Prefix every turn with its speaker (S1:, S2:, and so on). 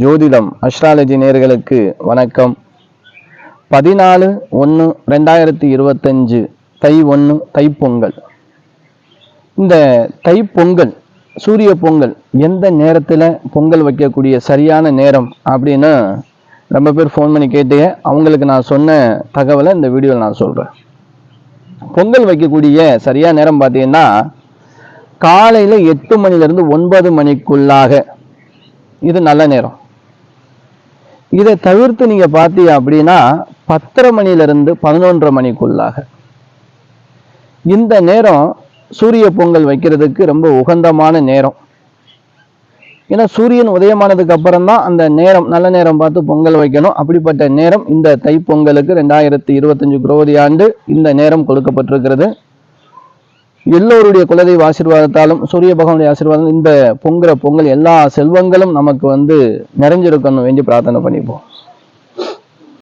S1: ஜோதிடம் அஸ்ட்ராலஜி நேர்களுக்கு வணக்கம். பதினாலு ஒன்று ரெண்டாயிரத்தி இருபத்தஞ்சு தை ஒன்று தைப்பொங்கல். இந்த தைப்பொங்கல் சூரிய பொங்கல் எந்த நேரத்தில் பொங்கல் வைக்கக்கூடிய சரியான நேரம் அப்படின்னு ரொம்ப பேர் ஃபோன் பண்ணி கேட்டே அவங்களுக்கு நான் சொன்ன தகவலை இந்த வீடியோவில் நான் சொல்கிறேன் பொங்கல் வைக்கக்கூடிய சரியான நேரம் பார்த்தீங்கன்னா காலையில் எட்டு மணிலேருந்து ஒன்பது மணிக்குள்ளாக. இது நல்ல நேரம். இதை தவிர்த்து நீங்க பார்த்தீங்க அப்படின்னா பத்தரை மணிலிருந்து பதினொன்றரை மணிக்குள்ளாக. இந்த நேரம் சூரிய பொங்கல் வைக்கிறதுக்கு ரொம்ப உகந்தமான நேரம். ஏன்னா சூரியன் உதயமானதுக்கு அப்புறம் தான் அந்த நேரம் நல்ல நேரம் பார்த்து பொங்கல் வைக்கணும். அப்படிப்பட்ட நேரம் இந்த தைப்பொங்கலுக்கு ரெண்டாயிரத்தி இருபத்தஞ்சு குரோதி ஆண்டு இந்த நேரம் கொடுக்கப்பட்டிருக்கிறது. எல்லோருடைய குலதெய்வ ஆசீர்வாதத்தாலும் சூரிய பகவானுடைய ஆசீர்வாதம் இந்த பொங்குற பொங்கல் எல்லா செல்வங்களும் நமக்கு வந்து நிறைஞ்சிருக்கணும் வேண்டி பிரார்த்தனை பண்ணிப்போம்.